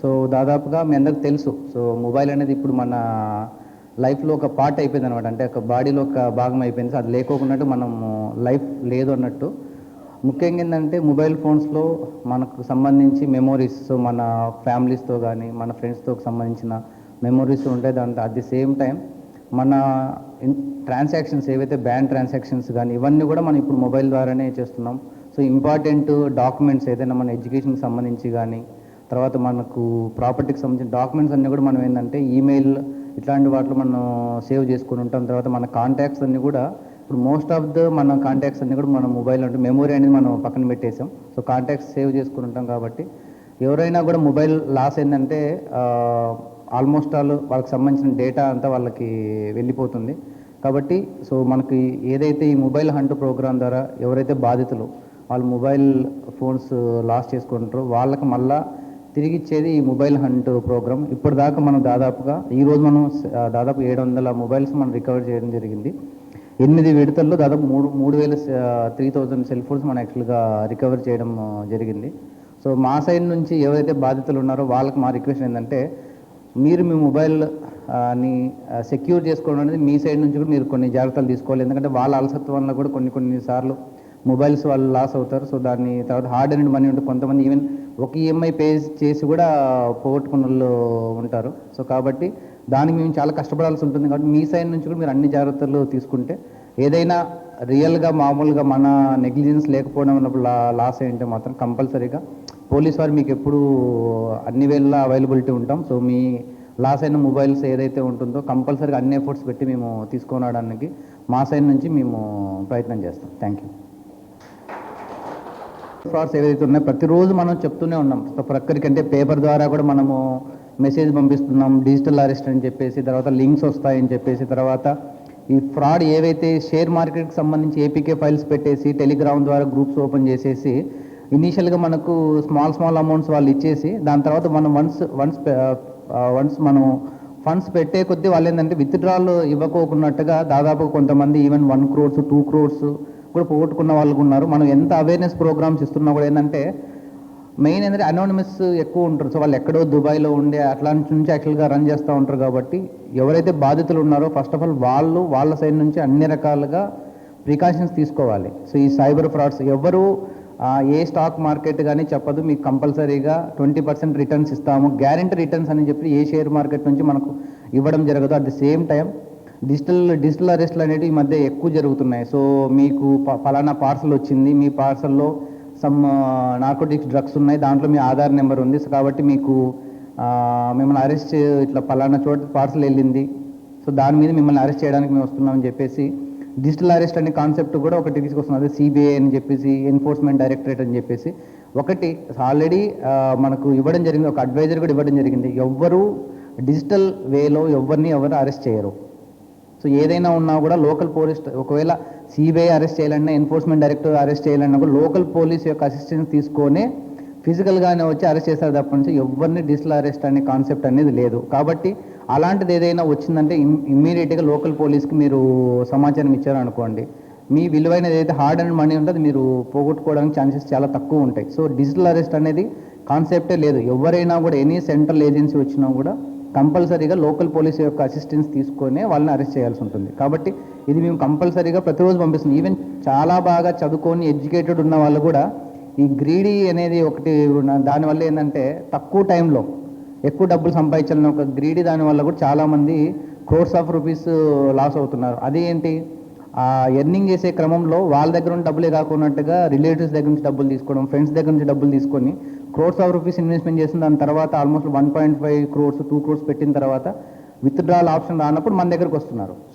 So దాదాపుగా మీ అందరికి తెలుసు. సో మొబైల్ అనేది ఇప్పుడు మన లైఫ్లో ఒక పార్ట్ అయిపోయింది అనమాట అంటే ఒక బాడీలో ఒక భాగం అయిపోయింది. అది లేకోకున్నట్టు మనం లైఫ్ లేదు అన్నట్టు. ముఖ్యంగా ఏంటంటే మొబైల్ ఫోన్స్లో మనకు సంబంధించి మెమోరీస్ సో మన ఫ్యామిలీస్తో కానీ మన ఫ్రెండ్స్తో సంబంధించిన మెమోరీస్ ఉంటాయి. దాంట్లో అట్ ది సేమ్ టైం మన ట్రాన్సాక్షన్స్ ఏవైతే బ్యాంక్ ట్రాన్సాక్షన్స్ కానీ ఇవన్నీ కూడా మనం ఇప్పుడు మొబైల్ ద్వారానే చేస్తున్నాం. సో ఇంపార్టెంట్ డాక్యుమెంట్స్ ఏదైనా మన ఎడ్యుకేషన్కి సంబంధించి కానీ తర్వాత మనకు ప్రాపర్టీకి సంబంధించిన డాక్యుమెంట్స్ అన్నీ కూడా మనం ఏంటంటే ఈమెయిల్ ఇట్లాంటి వాటిలో మనం సేవ్ చేసుకుని ఉంటాం. తర్వాత మన కాంటాక్ట్స్ అన్నీ కూడా ఇప్పుడు మోస్ట్ ఆఫ్ ద మన కాంటాక్ట్స్ అన్నీ కూడా మన మొబైల్ అంటే మెమొరీ అనేది మనం పక్కన పెట్టేసాం. సో కాంటాక్ట్స్ సేవ్ చేసుకుని ఉంటాం కాబట్టి ఎవరైనా కూడా మొబైల్ లాస్ ఏంటంటే ఆల్మోస్ట్ ఆల్ వాళ్ళకి సంబంధించిన డేటా అంతా వాళ్ళకి వెళ్ళిపోతుంది. కాబట్టి సో మనకి ఏదైతే ఈ మొబైల్ హంట్ ప్రోగ్రాం ద్వారా ఎవరైతే బాధితులు వాళ్ళు మొబైల్ ఫోన్స్ లాస్ చేసుకుంటారో వాళ్ళకి మళ్ళీ తిరిగి ఇచ్చేది ఈ మొబైల్ హంట్ ప్రోగ్రామ్. ఇప్పటిదాకా మనం దాదాపుగా ఈ రోజు మనం దాదాపు ఏడు వందల మొబైల్స్ మనం రికవర్ చేయడం జరిగింది. ఎనిమిది విడతల్లో దాదాపు మూడు మూడు వేల త్రీ థౌజండ్ సెల్ ఫోన్స్ మనం యాక్చువల్గా రికవర్ చేయడం జరిగింది. సో మా సైడ్ నుంచి ఎవరైతే బాధితులు ఉన్నారో వాళ్ళకి మా రిక్వెస్ట్ ఏంటంటే మీరు మీ మొబైల్ని సెక్యూర్ చేసుకోవడం అనేది మీ సైడ్ నుంచి కూడా మీరు కొన్ని జాగ్రత్తలు తీసుకోవాలి. ఎందుకంటే వాళ్ళ అలసత్వం వల్ల కూడా కొన్ని కొన్ని సార్లు మొబైల్స్ వాళ్ళు లాస్ అవుతారు. సో దాన్ని తర్వాత హార్డ్ అండ్ మనీ ఉంటుంది కొంతమంది ఈవెన్ ఒక ఈఎంఐ పే చేసి కూడా పోగొట్టుకున్న వాళ్ళు ఉంటారు. సో కాబట్టి దానికి మేము చాలా కష్టపడాల్సి ఉంటుంది. కాబట్టి మీ సైడ్ నుంచి కూడా మీరు అన్ని జాగ్రత్తలు తీసుకుంటే ఏదైనా రియల్గా మామూలుగా మన నెగ్లిజెన్స్ లేకపోవడం వల్ల లాస్ ఏంటంటే మాత్రం కంపల్సరీగా పోలీస్ వారు మీకు ఎప్పుడు అన్ని వేళ అవైలబిలిటీ ఉంటాం. సో మీ లాస్ అయిన మొబైల్స్ ఏదైతే ఉంటుందో కంపల్సరీగా అన్ని ఎఫర్ట్స్ పెట్టి మేము తీసుకొని మా సైడ్ నుంచి మేము ప్రయత్నం చేస్తాం. Thank you. ఫ్రాడ్స్ ఏవైతే ఉన్నాయో ప్రతిరోజు మనం చెప్తూనే ఉన్నాం. సో అంటే పేపర్ ద్వారా కూడా మనము మెసేజ్ పంపిస్తున్నాం. డిజిటల్ అరెస్ట్ అని చెప్పేసి తర్వాత లింక్స్ వస్తాయని చెప్పేసి తర్వాత ఈ ఫ్రాడ్ ఏవైతే షేర్ మార్కెట్కి సంబంధించి ఏపీకే ఫైల్స్ పెట్టేసి టెలిగ్రామ్ ద్వారా గ్రూప్స్ ఓపెన్ చేసేసి ఇనీషియల్గా మనకు స్మాల్ స్మాల్ అమౌంట్స్ వాళ్ళు ఇచ్చేసి దాని తర్వాత మనం వన్స్ వన్స్ వన్స్ మనం ఫండ్స్ పెట్టే కొద్దీ వాళ్ళు ఏంటంటే విత్డ్రాల్ ఇవ్వకోకున్నట్టుగా దాదాపు కొంతమంది even one crores two crores కూడా పోగొట్టుకున్న వాళ్ళు ఉన్నారు. మనం ఎంత అవేర్నెస్ ప్రోగ్రామ్స్ ఇస్తున్నా కూడా ఏంటంటే మెయిన్ ఏంటంటే అనోనిమస్ ఎక్కువ ఉంటారు. సో వాళ్ళు ఎక్కడో దుబాయ్లో ఉండే అట్లాంటి నుంచి యాక్చువల్గా రన్ చేస్తూ ఉంటారు కాబట్టి ఎవరైతే బాధితులు ఉన్నారో ఫస్ట్ ఆఫ్ ఆల్ వాళ్ళు వాళ్ళ సైడ్ నుంచి అన్ని రకాలుగా ప్రికాషన్స్ తీసుకోవాలి. సో ఈ సైబర్ ఫ్రాడ్స్ ఎవరు ఏ స్టాక్ మార్కెట్ కానీ చెప్పదు. మీకు కంపల్సరీగా ట్వంటీ పర్సెంట్ రిటర్న్స్ ఇస్తాము. గ్యారెంటీ రిటర్న్స్ అని చెప్పి ఏ షేర్ మార్కెట్ నుంచి మనకు ఇవ్వడం జరగదు. At the same time digital digital అరెస్ట్లు అనేవి ఈ మధ్య ఎక్కువ జరుగుతున్నాయి. సో మీకు ప- పార్సల్ వచ్చింది. మీ పార్సల్లో సమ్ నార్కోటిక్స్ డ్రగ్స్ ఉన్నాయి. దాంట్లో మీ ఆధార్ నెంబర్ ఉంది. సో కాబట్టి మీకు మిమ్మల్ని అరెస్ట్ ఇట్లా పలానా చోట పార్సల్ వెళ్ళింది. సో దాని మీద మిమ్మల్ని అరెస్ట్ చేయడానికి మేము వస్తున్నామని చెప్పేసి డిజిటల్ అరెస్ట్ అనే కాన్సెప్ట్ కూడా ఒకటి తీసుకొస్తుంది. అదే సిబిఐ అని చెప్పేసి ఎన్ఫోర్స్మెంట్ డైరెక్టరేట్ అని చెప్పేసి. ఒకటి ఆల్రెడీ మనకు ఇవ్వడం జరిగింది. ఒక అడ్వైజర్ కూడా ఇవ్వడం జరిగింది. ఎవ్వరూ డిజిటల్ వేలో ఎవరిని ఎవరు అరెస్ట్ చేయరు. సో ఏదైనా ఉన్నా కూడా లోకల్ పోలీస్ ఒకవేళ సిబిఐ అరెస్ట్ చేయాలన్నా ఎన్ఫోర్స్మెంట్ డైరెక్టర్ అరెస్ట్ చేయాలన్నా కూడా లోకల్ పోలీస్ యొక్క అసిస్టెన్స్ తీసుకొని ఫిజికల్గానే వచ్చి అరెస్ట్ చేస్తారు తప్ప నుంచి ఎవరిని డిజిటల్ అరెస్ట్ అనే కాన్సెప్ట్ అనేది లేదు. కాబట్టి అలాంటిది ఏదైనా వచ్చిందంటే ఇమ్మీడియట్గా లోకల్ పోలీస్కి మీరు సమాచారం ఇచ్చారనుకోండి. మీ విలువైనది ఏదైతే హార్డ్ అండ్ మనీ ఉంటుంది మీరు పోగొట్టుకోవడానికి ఛాన్సెస్ చాలా తక్కువ ఉంటాయి. సో డిజిటల్ అరెస్ట్ అనేది కాన్సెప్టే లేదు. ఎవరైనా కూడా ఎనీ సెంట్రల్ ఏజెన్సీ వచ్చినా కూడా కంపల్సరీగా లోకల్ పోలీస్ యొక్క అసిస్టెన్స్ తీసుకొని వాళ్ళని అరెస్ట్ చేయాల్సి ఉంటుంది. కాబట్టి ఇది మేము కంపల్సరీగా ప్రతిరోజు పంపిస్తుంది ఈవెన్ చాలా బాగా చదువుకొని ఎడ్యుకేటెడ్ ఉన్న వాళ్ళు కూడా ఈ గ్రీడీ అనేది ఒకటి ఉన్న- దానివల్ల ఏంటంటే తక్కువ టైంలో ఎక్కువ డబ్బులు సంపాదించాలని ఒక గ్రీడీ దానివల్ల కూడా చాలామంది క్రోర్స్ ఆఫ్ రూపీస్ లాస్ అవుతున్నారు. అది ఏంటి ఎర్నింగ్ చేసే క్రమంలో వాళ్ళ దగ్గర ఉన్న డబ్బులే కాకున్నట్టుగా రిలేటివ్స్ దగ్గర నుంచి డబ్బులు తీసుకోవడం ఫ్రెండ్స్ దగ్గర నుంచి డబ్బులు తీసుకొని క్రోర్స్ ఆఫ్ రూపీస్ ఇన్వెస్ట్మెంట్ చేసిన దాని తర్వాత almost one point five crores two crores పెట్టిన తర్వాత విత్డ్రాల్ ఆప్షన్ రానప్పుడు మన దగ్గరకు వస్తున్నారు.